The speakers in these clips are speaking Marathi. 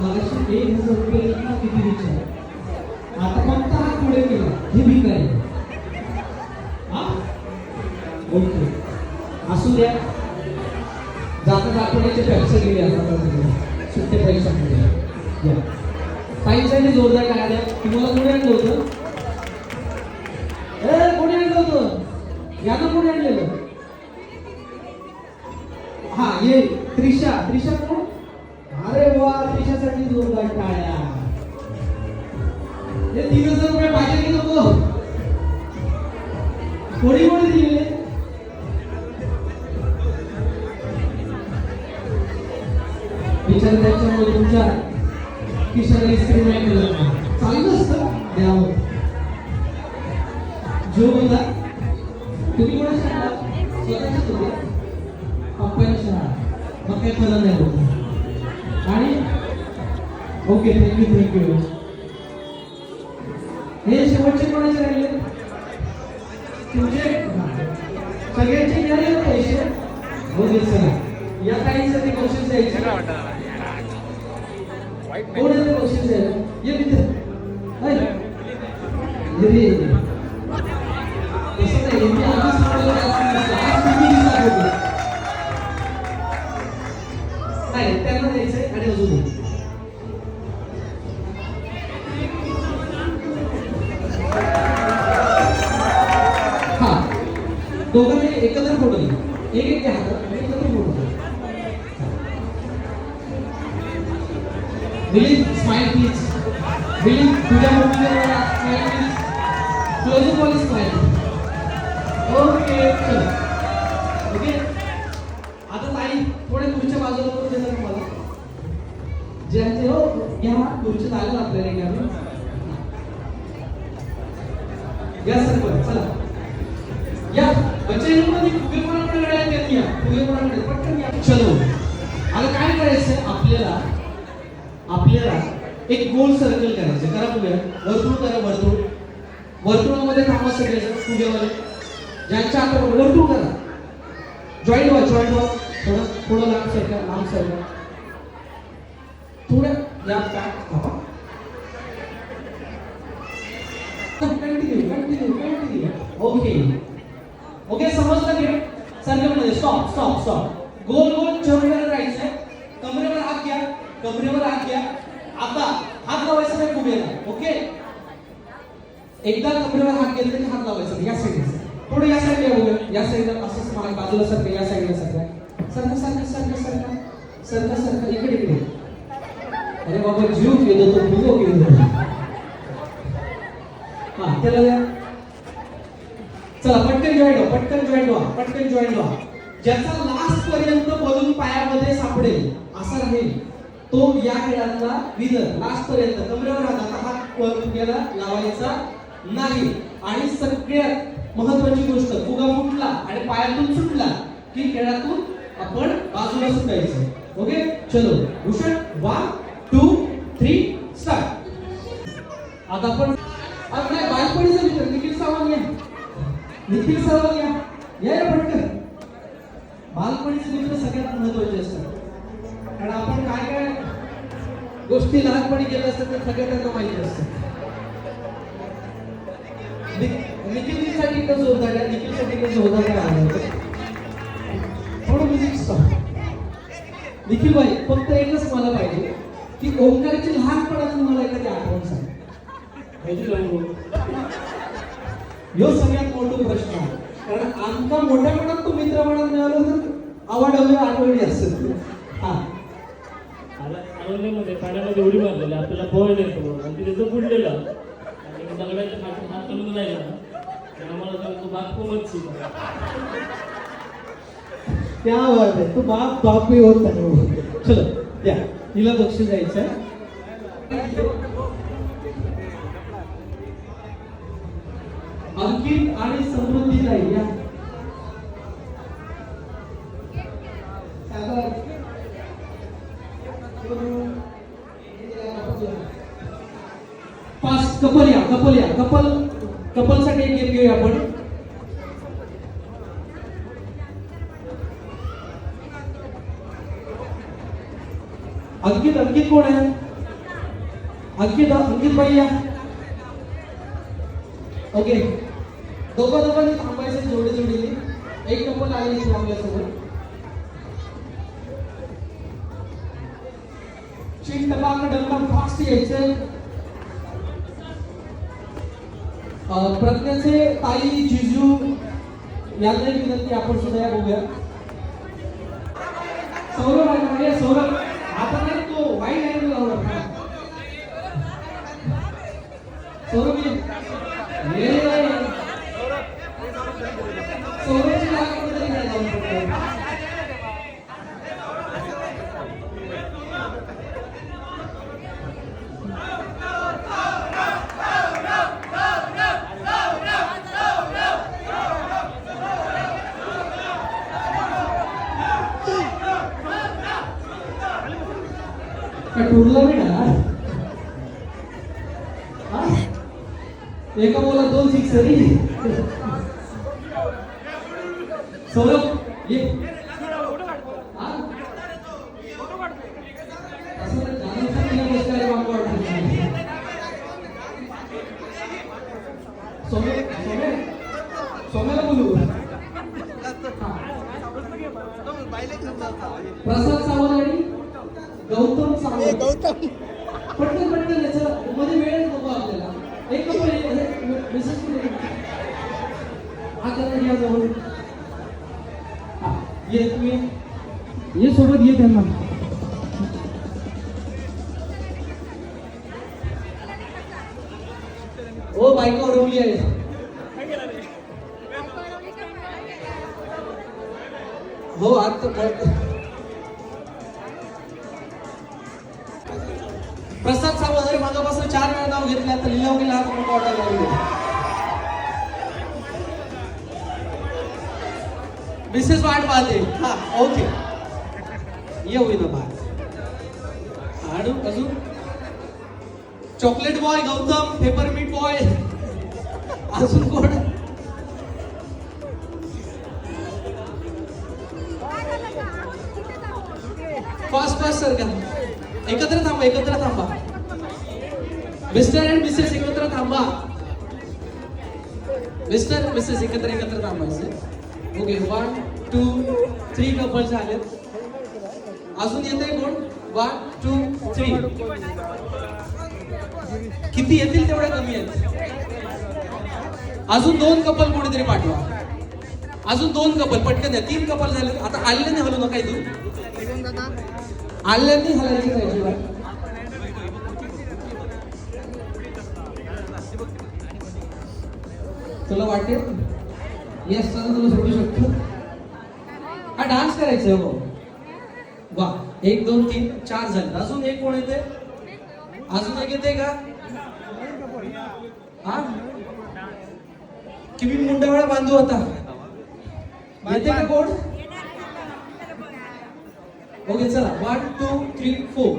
मगाशी एक हजार रुपये इतका किती विचार आता फक्त हा पुढे गेला हे भिकारी हा? ओके. असू द्या. जाता दाखवण्याचे पैसे गेले आता सुट्टे पैसा या. ताईंसाठी जोरदार काय द्या तुम्हाला कोणी आणलं होतं? ए कोणी आणलं होतं. यानं कोणी आणलेलं. हा ये. त्रिशा. त्रिशा कोण? कोणी कोणी दिलेले विचार त्याच्यामुळे तुमच्या खिशाला इस्त्री नाही मिळत नाही. चांगलं असतं द्यावं. जो बोला तुम्ही कोणा शाळा स्वतःच्या तुम्ही पप्पांच्या शाळा मग काही फरक नाही होत आणि ओके थँक्यू थँक्यू हे शेवटचे कोणाचे राहिले? तुमचे सगळ्यांचे पैसे. हो, ओके सर या काहीसाठी बक्षीस द्यायचे. कोण बक्षीस द्यायला? ये मित्र. दोघांनी एकत्र फोटो घ्या एक एक घ्या हातात एकत्र फोटो घ्या दिलीप स्माइल प्लीज दिलीप तुझ्या मुलीला स्माइल प्लीज क्लोज वाली स्माइल ओके चल. ओके आता ताई थोडे तुमच्या बाजूला करून देणार तुम्हाला ज्यांचे हो घ्या. खुर्च्या लागेल आपल्याला घ्या या सर चला या बच्चे लोकांनी फुगे कोणाकडे गळ्यात घेतली या फुगे कोणाकडे पटकन या चलो आता काय करायचंय आपल्याला आपल्याला एक गोल सर्कल करायचं. करा फुगे वर्तुळ करा वर्तुळ. वर्तुळामध्ये थांबा सगळेजण फुगेवाले ज्यांच्या आता वर्तुळ करा. जॉईंट व्हा जॉईंट व्हा थोडं थोडं लांब सरका लांब सरका थोडं या पॅक थांबा. Continue continue continue okay okay समजलं की सर्कलमध्ये स्टॉप स्टॉप स्टॉप गोल गोल. चेहऱ्यावर राहायचंय कमरेवर हात घ्या. कमरेवर हात हात लावायचा नाही फुगेला ओके? एकदा कमरेवर हात घेतले तरी हात लावायचा या साईडला थोडं या साईडला बघूया या साईडला असंच मागे बाजूला सारखं या साईडला सारखं. सारखं सारखं सारखं सारखं. सारखं सारखं. इकडे इकडे. अरे बाबा जीव गेलो तो फुगो केलं हा त्याला द्या चला पटकन जॉईन व्हा पटकन जॉईन व्हा पटकन जॉईन व्हा. ज्याचा लास्ट पर्यंत बलून पायामध्ये सापडेल असा राहील. तो या खेळातला विनर लास्ट पर्यंत कमरेवर आता हात. वर लावायचा नाही. आणि सगळ्यात महत्वाची गोष्ट फुगा फुटला आणि पायातून सुटला की खेळातून आपण बाजूला सुटायचं. ओके चलो. Bhushan one two three start आता आपण आता नाही बालपणीचा मित्र निखिल सावंत या. निखिल सावंत या. या या पटकन. बालपणीचे मित्र सगळ्यात महत्त्वाचे असतात. कारण आपण काय काय गोष्टी लहानपणी केल्या असतात त्या सगळ्या त्यांना माहिती असतात. नि- निखिलसाठी एकदा जोरदार आहे निखिलसाठी कसं जोरदार आहे. थोडं म्युझिक स्टॉप निखिल भाई फक्त एकच मला पाहिजे की ओंकारची लहानपणातून मला एखादी आठवण सांग. ह्यो सगळ्यात मोठा प्रश्न आहे. कारण आमका मोठ्या मनात तो मित्र म्हणून मिळालो तर आवाडवल्या आठवणी असत हा. अरण्यामध्ये पाण्यामध्ये उडी मारलेली आपल्याला पोहायला येतो म्हणून. आणि तिथे तो बुडलेला आणि दगडाच्या हात हात करून राहिला. ना आणि आम्हाला सांगतो बाप मच्छी त्या बात आहे. तो बाप बापही होत चलो द्या तिला बक्षीस द्यायचं अंकित आणि समृद्धी नाही या. कपल या कपल या कपल कपलसाठी एक गेम घेऊया आपण. अंकित अंकित कोण आहे? अंकित अंकित बाई या. ओके दोघं दोघांनी थांबायचं जोडी जोडीने. एक कपल आले इथे आपल्यासोबत. चिंट टपाक डंका फास्ट यायचं. प्रज्ञाचे ताई जिजू यांना विनंती आपण सुद्धा या बघूया. सौरभ आहे म्हणजे सौरभ आता नाही तो वाईट आहे लावला सौरभ ये. ये ये. सौरभची जागा कुठेतरी नाही जाऊन पडलं. उरला नाही एका बोला दोन सिक्स रे. सौरभ ये. हा? बोलू. प्रसाद सावंत गौतम सावंत गौतम. पटकन पटकन याचं मध्ये वेळ नको आपल्याला. एक मेसेज हा त्यांना घ्या जवळ. हा, ये तुम्ही. ये सोबत ये त्यांना. ओ बायका उडवली आहे. हो आता प्रसाद सावंत जरी मागापासून चार वेळा नाव घेतला तर लिलाव केला आता नको वाटायला लागले. मिसेस वाट पाहते. हा ओके. ये होईना बाहेर. आणि अजून chocolate boy Gautam peppermint boy अजून कोण? फास्ट फास्ट सर का? एकत्र थांबा एकत्र थांबा. मिस्टर अँड मिसेस एकत्र थांबा. मिस्टर मिसेस एकत्र एकत्र थांबायचे okay one two three couple झालेत. अजून येते कोण? वन टू थ्री किती येतील तेवढ्या कमी आहेत. अजून दोन कपल कोणीतरी पाठवा. अजून दोन कपल पटकन द्या. तीन कपल झाले आता आल्याने हलू नका इथून. आल्याने हलायची पाहिजे. तुला वाटेल येस चला तुला सोडू शकतो. हा डान्स करायचा हो. वा एक दोन तीन चार झाले. अजून एक कोण येते अजून एक येते का? हा? की मी मुंडावळा बांधू आता? येते का कोण? ओके चला. वन टू थ्री फोर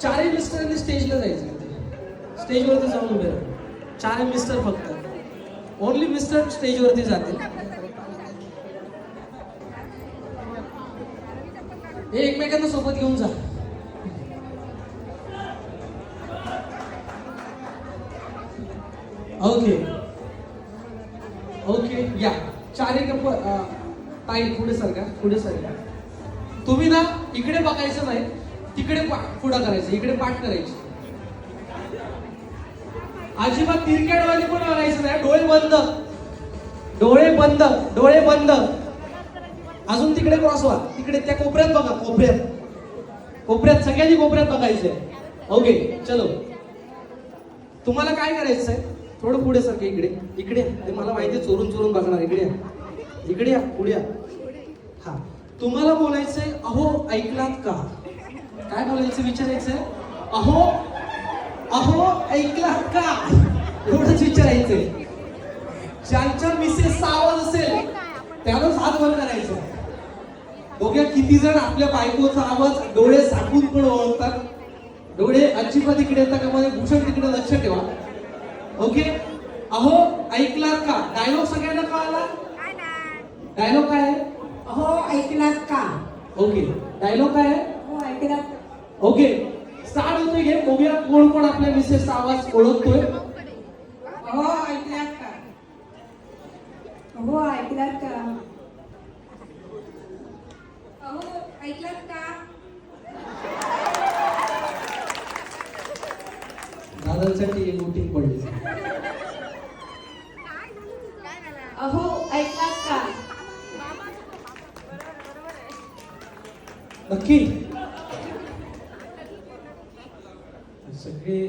चारही मिस्टरांनी स्टेजला जायचं. स्टेजवरती जाऊन उभे राहा. चार मिस्टर फक्त. ओनली मिस्टर स्टेजवरती जातील. हे एकमेकांना सोबत घेऊन जा. ओके ओके या. चार एक ताई पुढे सरका पुढे सरका तुम्ही ना इकडे बघायचं नाही तिकडे पा- पुढं करायचं इकडे पाठ करायची. अजिबात तिरकेडवाली पण आणायचं नाही. डोळे बंद. डोळे बंद. डोळे बंद. अजून तिकडे क्रॉस व्हा तिकडे त्या कोपऱ्यात बघा कोपऱ्यात. कोपऱ्यात सगळ्यांनी कोपऱ्यात बघायचंय. ओके चलो. तुम्हाला काय करायचंय थोडं पुढे सारखं इकडे. इकडे ते मला माहिती आहे, चोरून चोरून बघणार. इकडे या. इकडे या पुढे या. हा. तुम्हाला बोलायचंय अहो ऐकलात का? काय बोलायचं विचारायचंय? अहो अहो ऐकलात का? एवढंच विचारायचंय. ज्यांच्या मिसेस आवाज असेल त्यालाच हात वर करायचं. बघूया किती जण आपल्या बायकोचा आवाज डोळे झाकून पण ओळखतात. डोळे अजिबात इकडे येतात का मध्ये भूषण तिकडे लक्ष ठेवा. ओके? अहो ऐकलात का? डायलॉग सगळ्यांना कळाला? डायलॉग काय आहे? हो ऐकलात का? ओके. डायलॉग काय आहे? हो ओके. स्टार्ट होतोय घे बघूया कोण कोण आपल्या मिसेसचा आवाज ओळखतोय. हो ऐकलात का? हो ऐकलात का? अहो ऐकलात का? दादांसाठी एक वोटिंग पडली. अहो ऐकलात का? नक्की सगळे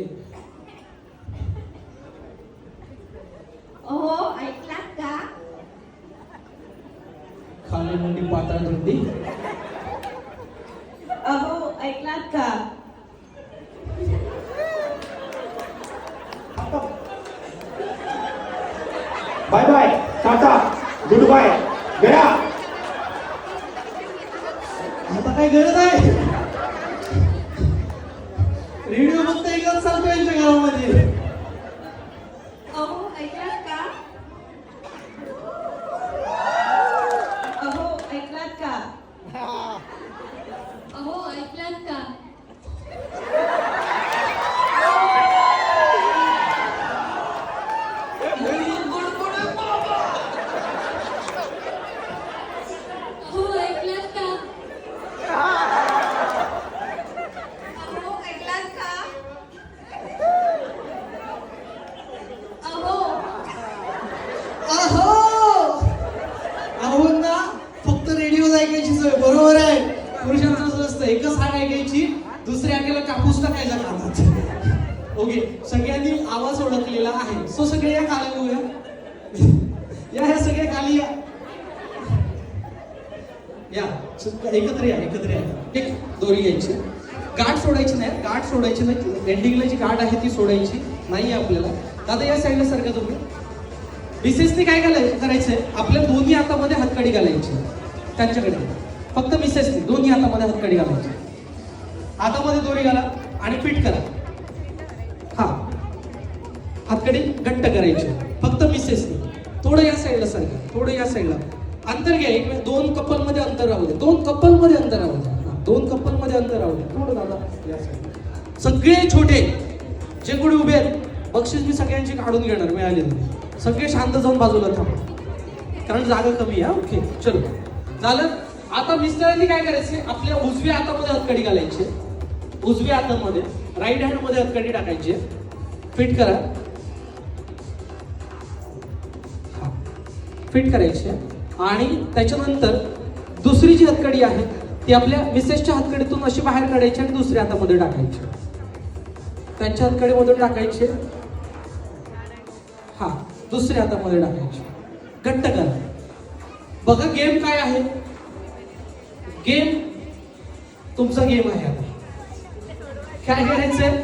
अहो ऐकलात का खाली मुंडी पातळ धुंडी अहो ऐकलात का bye bye tata goodbye गया. आता काय गरज आहे? रेडिओ फक्त एकच चालतो यांच्या घरामध्ये अहो ऐकलात का अहो ऐकलात का अहो ऐकलात का अहो ऐकलात का अहो ऐकलात का अहो अहो अहो ना फक्त रेडिओ ऐकायची सोय बरोबर आहे पुरुषांचं असं असतं एकच हाक ऐकायची दुसऱ्या ऐकायला कापूस टाकायचा कानात ओके सगळ्यांनी आवाज ओळखलेला आहे सो सगळे या खाली बघूया. या ह्या सगळे खाली या. या. एकत्र या एकत्र या. एक दोरी घ्यायची. गाठ सोडायची नाही गाठ सोडायची नाही. एंडिंगला जी गाठ आहे ती सोडायची नाही आहे आपल्याला. दादा या साईडला सारखं तुम्ही मिसेसने काय घालाय करायचंय? आपल्या दोन्ही हातामध्ये हातकडी घालायची. त्यांच्याकडे. फक्त मिसेसने दोन्ही हातामध्ये हातकडी घालायची. हातामध्ये दोरी घाला आणि फिट करा. हा. हातकडी घट्ट करायची. फक्त मिसेस थोडं या साईडला सारखं थोडं या साईडला अंतर घ्या. एक वेळ दोन कपलमध्ये अंतर राहू दे दोन कपलमध्ये अंतर राहू दे दोन कपलमध्ये अंतर राहू दे थोडं दादा या साईड सगळे छोटे जे कोणी उभे आहेत बक्षीस मी सगळ्यांची काढून घेणार मिळाले सगळे शांत जाऊन बाजूला थांबा. कारण जागा कमी आहे ओके. चलो. झालं? आता मिस्टरांनी काय करायचं? आपल्या उजव्या हातामध्ये हातकडी घालायची. उजव्या हातामध्ये राईट हँडमध्ये हातकडी टाकायची. फिट करा. फिट करायची आणि त्याच्यानंतर दुसरी जी हातकडी आहे ती आपल्या मिसेसच्या हातकडीतून अशी बाहेर काढायची आणि दुसऱ्या हातामध्ये टाकायची. त्यांच्या हातकडीमधून टाकायचे. हा दुसऱ्या हातामध्ये टाकायची. घट्ट करा. बघा गेम काय आहे? गेम तुमचा गेम आहे आता. काय करायचंय?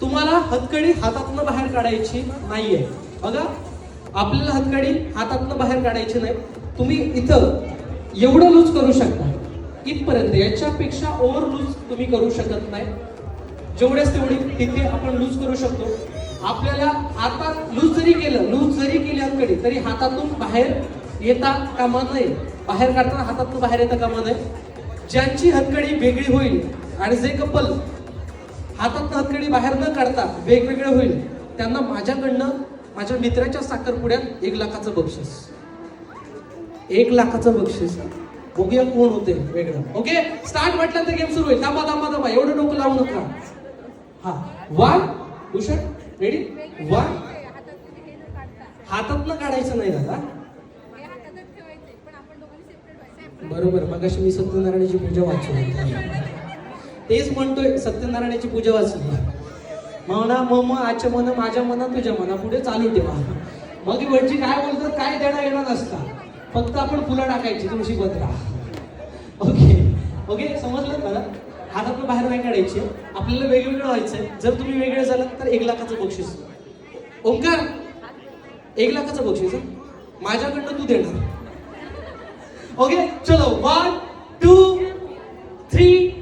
तुम्हाला हतकडी हातातनं बाहेर काढायची नाहीये. बघा आपल्याला हातगाडी हातातनं बाहेर काढायची नाही. तुम्ही इथं एवढं लूज करू शकता. इथपर्यंत याच्यापेक्षा ओव्हर लूज तुम्ही करू शकत नाही. जेवढ्याच तेवढी तिथे आपण लूज करू शकतो. आपल्याला हातात लूज जरी केलं लूज जरी केली हातकडी तरी हातातून बाहेर येता कामा नये. बाहेर काढताना हातातून बाहेर येता कामा नये. ज्यांची हतकडी वेगळी होईल आणि जे कपल हातातनं हतकडी बाहेर न काढता वेगवेगळे होईल त्यांना माझ्याकडनं माझ्या मित्राच्या साखरपुड्यात एक लाखाचं बक्षीस. एक लाखाचं बक्षीस. बघूया कोण होते वेगळं. ओके स्टार्ट म्हटलं तर गेम सुरू होईल. थांबा थांबा थांबा. एवढं डोकं लावू नका. हा. वन भूषण रेडी वन हातातनं काढायचं नाही दादा. बरोबर. मग मी सत्यनारायणाची पूजा वाचली तेच म्हणतोय सत्यनारायणाची पूजा वाचू म्हणा मम आच्या मन माझ्या मना तुझ्या मना. पुढे चालू ठेवा. मग ही वडची काय बोलतात काय देणं येणार नसता. फक्त आपण फुलं टाकायची तुळशी पत्रा ओके. ओके समजलं मला हातातून बाहेर नाही काढायची. आपल्याला वेगवेगळं व्हायचंय जर तुम्ही वेगळे झालात तर एक लाखाचं बक्षीस. ओंकार एक लाखाचं बक्षीस माझ्याकडनं तू देणार. ओके चलो. वन टू थ्री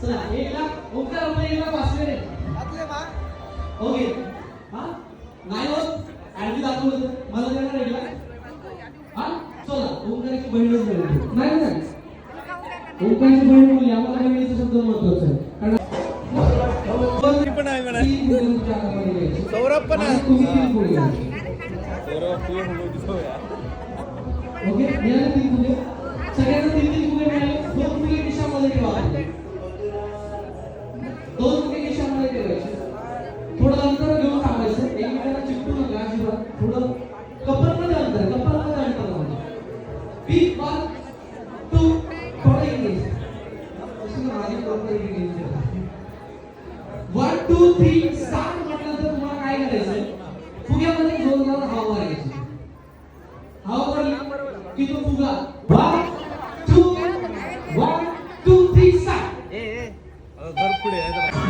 चला एक लाख ओंकार आपण एक लाख वाचले रे ओके. हा? नाही होत? दाखवलं तर मला देणार एक लाख हा? चला ओंकाराची बहीणच मिळते नाही नाही. ओंकाराची बहीण मुली आम्हाला बहिणीचा शब्द महत्त्वाचा आहे. कारण तुम्ही तीन मुली घ्यायची. ओके? सगळ्यांना तीन तीन फुगे मिळाले? घर पुढे आहे.